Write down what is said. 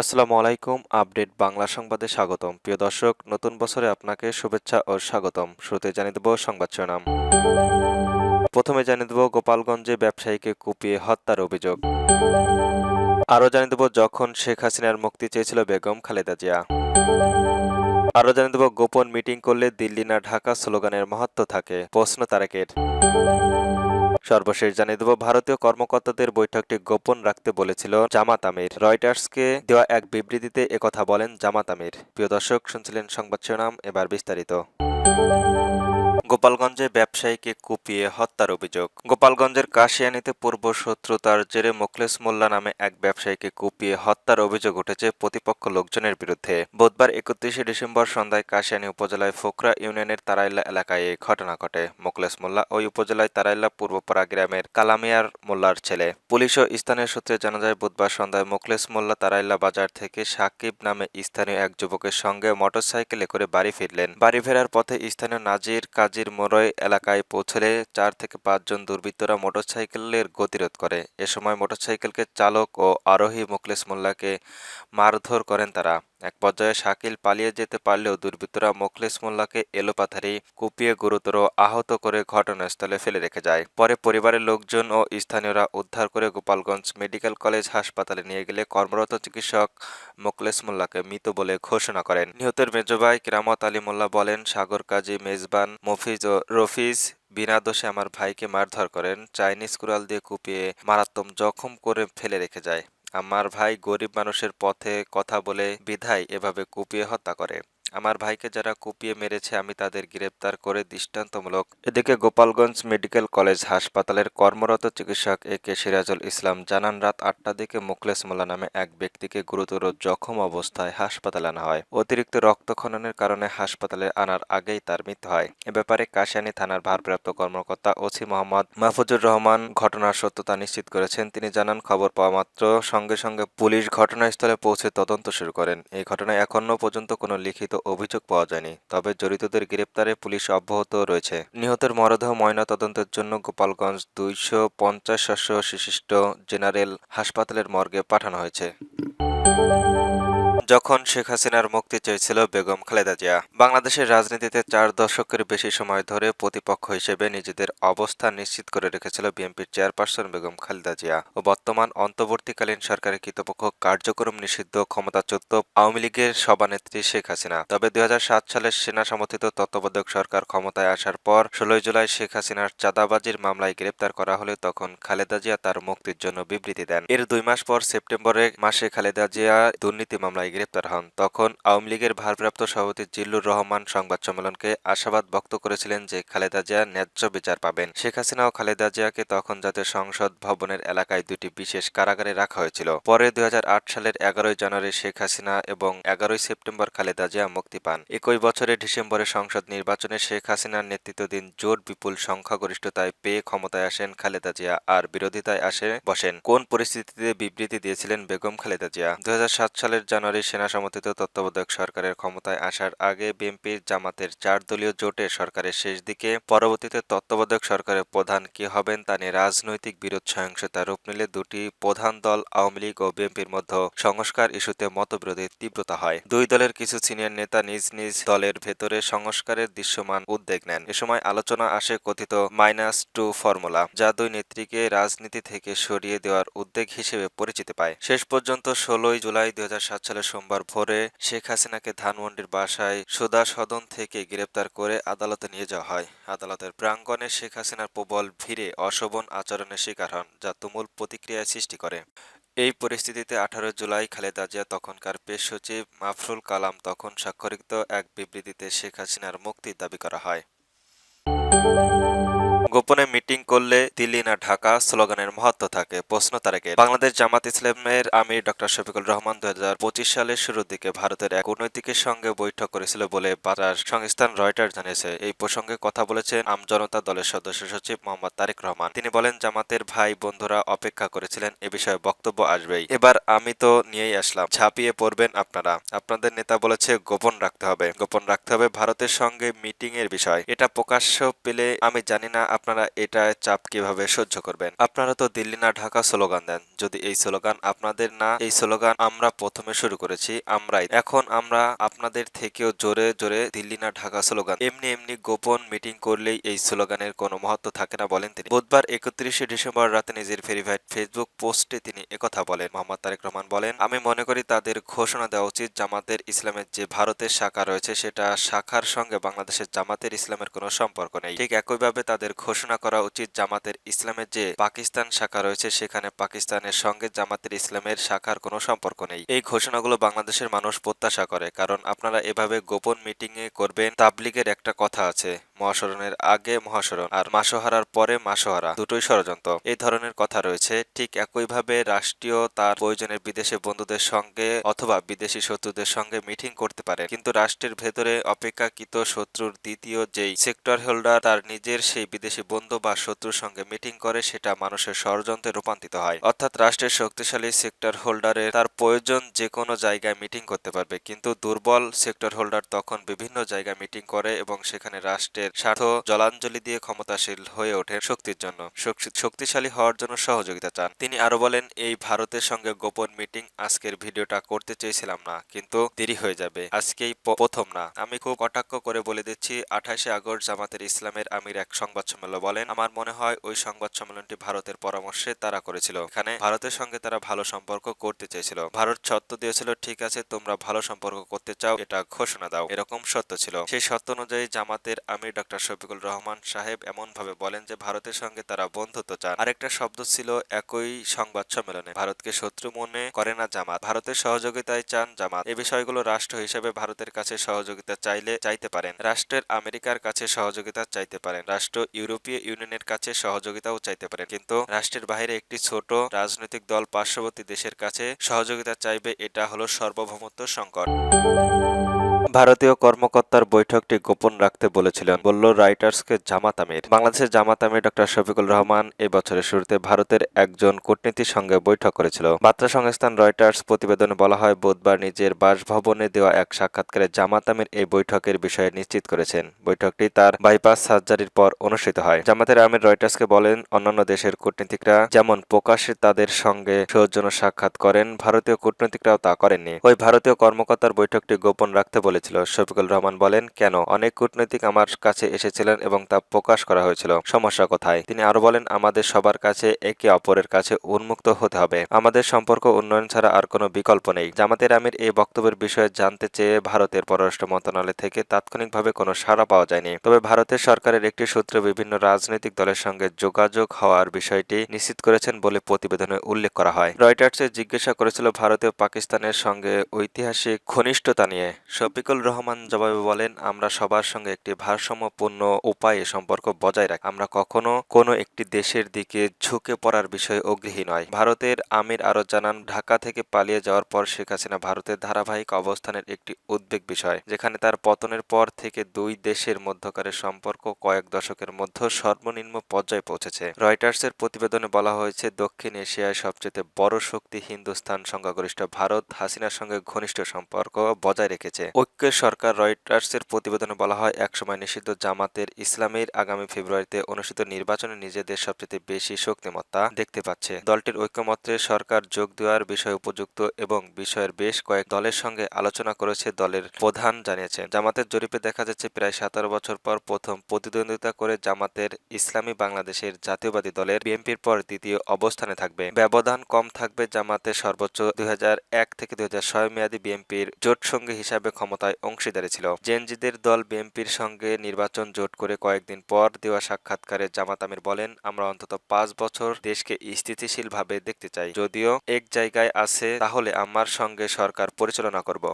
আসসালামু আলাইকুম, আপডেট বাংলা সংবাদে স্বাগতম। প্রিয় দর্শক, নতুন বছরে আপনাকে শুভেচ্ছা ও স্বাগতম। শুরুতে জানিয়ে দেব সংবাদ শিরোনাম। প্রথমে জানিয়ে দেব গোপালগঞ্জে ব্যবসায়ীকে কুপিয়ে হত্যার অভিযোগ। আরও জানিয়ে দেব যখন শেখ হাসিনার মুক্তি চেয়েছিল বেগম খালেদা জিয়া। আরও জানিয়ে দেব গোপন মিটিং করলে দিল্লি না ঢাকা স্লোগানের মাহাত্ম থাকে। প্রশ্ন তারেকের। সর্বশেষ জানিয়ে দেব, ভারতীয় কর্মকর্তাদের বৈঠকটি গোপন রাখতে বলেছিল জামাত আমির। রয়টার্সকে দেওয়া এক বিবৃতিতে একথা বলেন জামাত আমির। প্রিয় দর্শক, শুনছিলেন সংবাদ শিরোনাম, এবার বিস্তারিত। গোপালগঞ্জে ব্যবসায়ীকে কুপিয়ে হত্যার অভিযোগ। গোপালগঞ্জের কাশিয়ানিতে পূর্ব শত্রুতার জেরে মোখলেস মোল্লা নামে এক ব্যবসায়ীকে কুপিয়ে হত্যার অভিযোগ উঠেছে প্রতিপক্ষ লোকজনের বিরুদ্ধে। বুধবার একত্রিশে ডিসেম্বর সন্ধ্যায় কাশিয়ানী উপজেলায় ফোকরা ইউনিয়নের তারাইল্লা এলাকায় এই ঘটনা ঘটে। মোখলেস মোল্লা ওই উপজেলায় তারাইল্লা পূর্বপাড়া গ্রামের কালামিয়ার মোল্লার ছেলে। পুলিশ ও স্থানীয় সূত্রে জানা যায়, বুধবার সন্ধ্যায় মোখলেস মোল্লা তারাইল্লা বাজার থেকে সাকিব নামে স্থানীয় এক যুবকের সঙ্গে মোটরসাইকেলে করে বাড়ি ফিরলেন। বাড়ি ফেরার পথে স্থানীয় নাজির কাজীর মরয় এলাকায় পৌঁছলে চার থেকে পাঁচজন দুর্বৃত্তরা মোটরসাইকেলের গতিরোধ করে। এ সময় মোটরসাইকেলকে চালক ও আরোহী মুকলেস মোল্লাকে মারধর করেন তারা। এক পর্যায়ে শাকিল পালিয়ে যেতে পারলেও দুর্বৃত্তরা মোখলেস মোল্লাকে এলোপাথারি কুপিয়ে গুরুতর আহত করে ঘটনাস্থলে ফেলে রেখে যায়। পরে পরিবারের লোকজন ও স্থানীয়রা উদ্ধার করে গোপালগঞ্জ মেডিকেল কলেজ হাসপাতালে নিয়ে গেলে কর্মরত চিকিৎসক মোখলেস মোল্লাকে মৃত বলে ঘোষণা করেন। নিহতের মেজবাই কেরামত আলী মোল্লা বলেন, সাগর কাজী মেজবান মফিজ ও রফিজ বিনা দোষে আমার ভাইকে মারধর করেন। চাইনিজ কুড়াল দিয়ে কুপিয়ে মারাত্মক জখম করে ফেলে রেখে যায়। আমার ভাই গরিব মানুষের পথে কথা বলে বিধায় এভাবে কুপিয়ে হত্যা করে। আমার ভাইকে যারা কুপিয়ে মেরেছে, আমি তাদের গ্রেপ্তার করে দৃষ্টান্তমূলক। এদিকে গোপালগঞ্জ মেডিকেল কলেজ হাসপাতালের কর্মরত চিকিৎসক এ কে সিরাজুল ইসলাম জানান, রাত আটটার দিকে মুখলেস মোল্লা নামে এক ব্যক্তিকে গুরুতর জখম অবস্থায় হাসপাতালে আনা হয়। অতিরিক্ত রক্তক্ষরণের কারণে হাসপাতালে আনার আগেই তার মৃত্যু হয়। এ ব্যাপারে কাশিয়ানী থানার ভারপ্রাপ্ত কর্মকর্তা ওসি মোহাম্মদ মাহফুজুর রহমান ঘটনার সত্যতা নিশ্চিত করেছেন। তিনি জানান, খবর পাওয়া মাত্র সঙ্গে সঙ্গে পুলিশ ঘটনাস্থলে পৌঁছে তদন্ত শুরু করেন। এই ঘটনায় এখনও পর্যন্ত কোনো লিখিত অভিযোগ পাওয়া যায়নি। তবে জড়িতদের গ্রেপ্তারে পুলিশ অব্যাহত রয়েছে। নিহতের মরদেহ ময়না তদন্তের জন্য গোপালগঞ্জ দুইশো পঞ্চাশ শস্য শিশিষ্ট জেনারেল হাসপাতালের মর্গে পাঠানো হয়েছে। যখন শেখ হাসিনার মুক্তি চেয়েছিল বেগম খালেদা জিয়া, বাংলাদেশের রাজনীতিতে চার দশকের বেশি সময় ধরে প্রতিপক্ষ হিসেবে নিজেদের অবস্থান নিশ্চিত করে রেখেছিল বিএনপির চেয়ারপারসন বেগম খালেদা জিয়া ও বর্তমান অন্তর্বর্তীকালীন সরকারের কৃতপক্ষ কার্যক্রম নিষিদ্ধ ক্ষমতাচ্যুত আওয়ামী লীগের সভানেত্রী শেখ হাসিনা। তবে দুই হাজার সাত সালের সেনা সমর্থিত তত্ত্বাবধায়ক সরকার ক্ষমতায় আসার পর ষোলোই জুলাই শেখ হাসিনার চাঁদাবাজির মামলায় গ্রেপ্তার করা হলে তখন খালেদা জিয়া তার মুক্তির জন্য বিবৃতি দেন। এর দুই মাস পর সেপ্টেম্বরে মাসে খালেদা জিয়া দুর্নীতি মামলায় গ্রেপ্তার হন। তখন আওয়ামী লীগের ভারপ্রাপ্ত সভাপতি জিল্লুর রহমান সংবাদ সম্মেলনকে আশাবাদ ব্যক্ত করেছিলেন যে খালেদা জিয়া ন্যায্য বিচার পাবেন। শেখ হাসিনা ও খালেদা জিয়াকে তখন জাতীয় সংসদ ভবনের এলাকায় দুটি বিশেষ কারাগারে রাখা হয়েছিল। পরে দু হাজার আট সালের এগারোই জানুয়ারি শেখ হাসিনা এবং এগারোই সেপ্টেম্বর খালেদা জিয়া মুক্তি পান। একই বছরের ডিসেম্বরে সংসদ নির্বাচনে শেখ হাসিনার নেতৃত্বাধীন জোট বিপুল সংখ্যাগরিষ্ঠতায় পেয়ে ক্ষমতায় আসেন খালেদা জিয়া আর বিরোধিতায় আসে বসেন। কোন পরিস্থিতিতে বিবৃতি দিয়েছিলেন বেগম খালেদা জিয়া? দু হাজার সাত সালের জানুয়ারি সেনা সমর্থিত তত্ত্বাবধায়ক সরকারের ক্ষমতায় আসার আগে বিএনপির জামাতের চার দলীয় জোটের সরকারের শেষ দিকে। পরবর্তীতে তত্ত্বাবধায়ক সরকারের প্রধান কি হবেন তা নিয়ে রাজনৈতিক বিরোধ, সহিংসতা, রূপ নিলে দুটি প্রধান দল, আওয়ামী লীগ ও বিএনপির মধ্যে সংস্কার ইস্যুতে মতবিরোধের তীব্রতা হয়। দুই দলের কিছু সিনিয়র নেতা নিজ নিজ দলের ভেতরে সংস্কারের দৃশ্যমান উদ্যোগ নেন। এ সময় আলোচনা আসে কথিত মাইনাস টু ফর্মুলা, যা দুই নেত্রীকে রাজনীতি থেকে সরিয়ে দেওয়ার উদ্যোগ হিসেবে পরিচিতি পায়। শেষ পর্যন্ত ষোলোই জুলাই দুই সালের সোমবার ভোরে শেখ হাসিনাকে ধানমন্ডির বাসায় সুদা সদন থেকে গ্রেপ্তার করে আদালতে নিয়ে যাওয়া হয়। আদালতের প্রাঙ্গণে শেখ হাসিনার প্রবল ভিড়ে অশোভন আচরণের শিকার হন, যা তুমুল প্রতিক্রিয়া সৃষ্টি করে। এই পরিস্থিতিতে আঠারো জুলাই খালেদা জিয়া, তখনকার পেশ সচিব মাফরুল কালাম, তখন স্বাক্ষরিত এক বিবৃতিতে শেখ হাসিনার মুক্তির দাবি করা হয়। গোপনে মিটিং করলে দিল্লি না ঢাকা স্লোগানের মহত্ব থাকে। প্রশ্ন তারেকের বাংলাদেশ জামাত ইসলামের আমির ডক্টর শফিকুল রহমান দুই সালের শুরুর দিকে ভারতের এক কূটনৈতিকের সঙ্গে বৈঠক করেছিল বলে বাজার সংস্থান রয়টার জানিয়েছে। এই প্রসঙ্গে কথা বলেছেন আমজনতা দলের সদস্য সচিব মোহাম্মদ তারেক রহমান। তিনি বলেন, জামাতের ভাই বন্ধুরা অপেক্ষা করেছিলেন, এ বিষয়ে বক্তব্য আসবেই। এবার আমি তো নিয়েই আসলাম, ঝাঁপিয়ে পড়বেন আপনারা। আপনাদের নেতা বলেছে, গোপন রাখতে হবে। গোপন রাখতে হবে ভারতের সঙ্গে মিটিং এর বিষয়। এটা প্রকাশ্য পেলে আমি জানি না আপনারা এটা চাপ কীভাবে সহ্য করবেন? আপনারা তো দিল্লি না, ঢাকা স্লোগান দেন। যদি এই স্লোগান আপনাদের না, এই স্লোগান আমরা প্রথমে শুরু করেছি, আমরাই। এখন আমরা আপনাদের থেকেও জোরে জোরে দিল্লি না, ঢাকা স্লোগান। এমনি এমনি গোপন মিটিং করলেই এই স্লোগানের কোনো মহত্ব থাকে না, বলেন তিনি। বুধবার একত্রিশে ডিসেম্বর রাতে নিজের ভেরিফাইড ফেসবুক পোস্টে তিনি একথা বলেন। মোহাম্মদ তারেক রহমান বলেন, আমি মনে করি তাদের ঘোষণা দেওয়া উচিত জামাতের ইসলামের যে ভারতের শাখা রয়েছে, সেটা শাখার সঙ্গে বাংলাদেশের জামাতের ইসলামের কোনো সম্পর্ক নেই। ঠিক একইভাবে তাদের ঘোষণা করা উচিত জামাতের ইসলামের যে পাকিস্তান শাখা রয়েছে, সেখানে পাকিস্তানের সঙ্গে জামাতের ইসলামের শাখার কোনো সম্পর্ক নেই। এই ঘোষণাগুলো বাংলাদেশের মানুষ প্রত্যাশা করে, কারণ আপনারা এভাবে গোপন মিটিং এ করবেন, তাবলিগের একটা কথা আছে মহাসরণের আগে মহাসরণ আর মাসোহারার পরে মাসোহারা, দুটোই ষড়যন্ত্র। এই ধরনের কথা রয়েছে, ঠিক একইভাবে রাষ্ট্রীয় তার প্রয়োজনের বিদেশি বন্ধুদের সঙ্গে অথবা বিদেশি শত্রুদের সঙ্গে মিটিং করতে পারে কিন্তু রাষ্ট্রের ভেতরে অপেক্ষাকৃত শত্রুর দ্বিতীয় যেই সেক্টর হোল্ডার, তার নিজের সেই বিদেশি বন্ধু বা শত্রুর সঙ্গে মিটিং করে, সেটা মানুষের ষড়যন্ত্রে রূপান্তরিত হয়। অর্থাৎ রাষ্ট্রের শক্তিশালী সেক্টর হোল্ডারের তার প্রয়োজন যে কোনো জায়গায় মিটিং করতে পারবে। কিন্তু দুর্বল সেক্টর হোল্ডার তখন বিভিন্ন জায়গায় মিটিং করে এবং সেখানে রাষ্ট্রের স্বার্থ জলাঞ্জলি দিয়ে ক্ষমতাশীল হয়ে ওঠে শক্তির জন্য। শক্তিশালী হওয়ার জন্য সহযোগিতা চান। তিনি আরও বলেন, এই ভারতের সঙ্গে গোপন মিটিং আজকের ভিডিওটা করতে চেয়েছিলাম না, কিন্তু দেরি হয়ে যাবে। আজকেই প্রথম না। আমি খুব কটাক্ষ করে বলে দিচ্ছি, আঠাশে আগস্ট জামাতের ইসলামের আমির এক সংবাদ সম্মেলন বলেন, আমার মনে হয় ওই সংবাদ সম্মেলনটি ভারতের পরামর্শে তারা করেছিল। এখানে ভারতের সঙ্গে তারা ভালো সম্পর্ক করতে চেয়েছিল। ভারত শর্ত দিয়েছিল, ঠিক আছে, তোমরা ভালো সম্পর্ক করতে চাও, এটা ঘোষণা দাও। এরকম সত্য ছিল। সেই সত্য অনুযায়ী জামাতের আমির ডক্টর শফিকুল রহমান সাহেব এমন ভাবে বলেন যে, ভারতের সঙ্গে তারা বন্ধুত্ব চান। আরেকটা শব্দ ছিল একই সংবাদ সম্মেলনে, ভারতকে শত্রু মনে করে না জামাত, ভারতের সহযোগিতায় চান জামাত। এই বিষয়গুলো রাষ্ট্র হিসেবে ভারতের কাছে সহযোগিতা চাইলে চাইতে পারেন। রাষ্ট্রের আমেরিকার কাছে সহযোগিতা চাইতে পারেন। রাষ্ট্র ইউরোপীয় ইউনিয়নের কাছে সহযোগিতাও চাইতে পারে। কিন্তু রাষ্ট্রের বাইরে একটি ছোট রাজনৈতিক দল পার্শ্ববর্তী দেশের কাছে সহযোগিতা চাইবে, এটা হলো সার্বভৌমত্ব সংকট। ভারতীয় কর্মকর্তার বৈঠকটি গোপন রাখতে বলেছিলেন। বলল, রাইটার্সকে জামাত আমির। বাংলাদেশের জামাত আমির ডক্টর শফিকুল রহমান এই বছরের শুরুতে ভারতের একজন কূটনীতির সঙ্গে বৈঠক করেছিল। বার্তা সংস্থান রয়টার্স প্রতিবেদনে বলা হয়, বুধবার নিজের বাসভবনে দেওয়া এক সাক্ষাৎকারে জামাত আমির এই বৈঠকের বিষয়ে নিশ্চিত করেছেন। বৈঠকটি তার বাইপাস সার্জারির পর অনুষ্ঠিত হয়। জামাতের আমির রয়টার্সকে বলেন, অন্যান্য দেশের কূটনীতিকরা যেমন প্রকাশ্যে তাদের সঙ্গে সৌজন্য সাক্ষাৎ করেন, ভারতীয় কূটনীতিকরাও তা করেননি। ওই ভারতীয় কর্মকর্তার বৈঠকটি গোপন রাখতে বলেছিল। শফিকুল রহমান বলেন, কেন? অনেক কূটনৈতিক আমার কাছে এসেছিলেন এবং তা প্রকাশ করা হয়েছিল। সমস্যা কোথায়? তিনি আরও বলেন, আমাদের সবার কাছে একে অপরের কাছে উন্মুক্ত হতে হবে। আমাদের সম্পর্ক উন্নয়ন ছাড়া আর কোনো বিকল্প নেই। জামাতের আমির এই বক্তব্যের বিষয়ে জানতে চেয়ে ভারতের পররাষ্ট্র মন্ত্রণালয় থেকে তাৎক্ষণিকভাবে কোনো সাড়া পাওয়া যায়নি। তবে ভারতের সরকারের একটি সূত্রে বিভিন্ন রাজনৈতিক দলের সঙ্গে যোগাযোগ হওয়ার বিষয়টি নিশ্চিত করেছেন বলে প্রতিবেদনে উল্লেখ করা হয়। রয়টার্সে জিজ্ঞাসা করেছিল ভারতীয় পাকিস্তানের সঙ্গে ঐতিহাসিক ঘনিষ্ঠতা নিয়ে। শফিকুল রহমান জবাবে বলেন, আমরা সবার সঙ্গে একটি ভারসাম্যপূর্ণ উপায়ে সম্পর্ক বজায় রাখি। আমরা কখনো কোনো একটি দেশের দিকে ঝুঁকে পড়ার বিষয়ে অগ্রহী নয়। ভারতের আমির আরও জানান, ঢাকা থেকে পালিয়ে যাওয়ার পর শেখ হাসিনা ভারতের ধারাবাহিক অবস্থানের একটি উদ্বেগ বিষয়, যেখানে তার পতনের পর থেকে দুই দেশের মধ্যকারের সম্পর্ক কয়েক দশকের মধ্যে সর্বনিম্ন পর্যায়ে পৌঁছেছে। রয়টার্সের প্রতিবেদনে বলা হয়েছে, দক্ষিণ এশিয়ায় সবচেয়ে বড় শক্তি হিন্দুস্তান সংখ্যাগরিষ্ঠ ভারত। হাসিনার সঙ্গে ঘনিষ্ঠ সম্পর্ক বজায় রেখেছে। ঐক্যের সরকার রয়টার্সের প্রতিবেদনে বলা হয়, একসময় নিষিদ্ধ জামাতের ইসলামের আগামী ফেব্রুয়ারিতে অনুষ্ঠিত নির্বাচনে নিজেদের সবচেয়ে বেশি শক্তিমত্তা দেখতে পাচ্ছে। দলটির ঐক্যমত্রে সরকার যোগ দেওয়ার বিষয় উপযুক্ত এবং বিষয়ের বেশ কয়েক দলের সঙ্গে আলোচনা করেছে দলের প্রধান জানিয়েছেন। জামাতের জরিপে দেখা যাচ্ছে, প্রায় সতেরো বছর পর প্রথম প্রতিদ্বন্দ্বিতা করে জামাতের ইসলামী বাংলাদেশের জাতীয়বাদী দলের বিএনপির পর দ্বিতীয় অবস্থানে থাকবে। ব্যবধান কম থাকবে জামাতের সর্বোচ্চ দুই হাজার এক থেকে দুই মেয়াদী বিএনপির জোট সঙ্গী হিসাবে ক্ষমতায় অংশীদারি ছিল। জেনজিদের দল বিএনপির সঙ্গে নির্বাচন জোট করে কয়েকদিন পর দেওয়া সাক্ষাৎকারে জামাত আমির বলেন, আমরা অন্তত পাঁচ বছর দেশকে স্থিতিশীলভাবে দেখতে চাই। যদিও এক জায়গায় আছে, তাহলে আমার সঙ্গে সরকার পরিচালনা করব।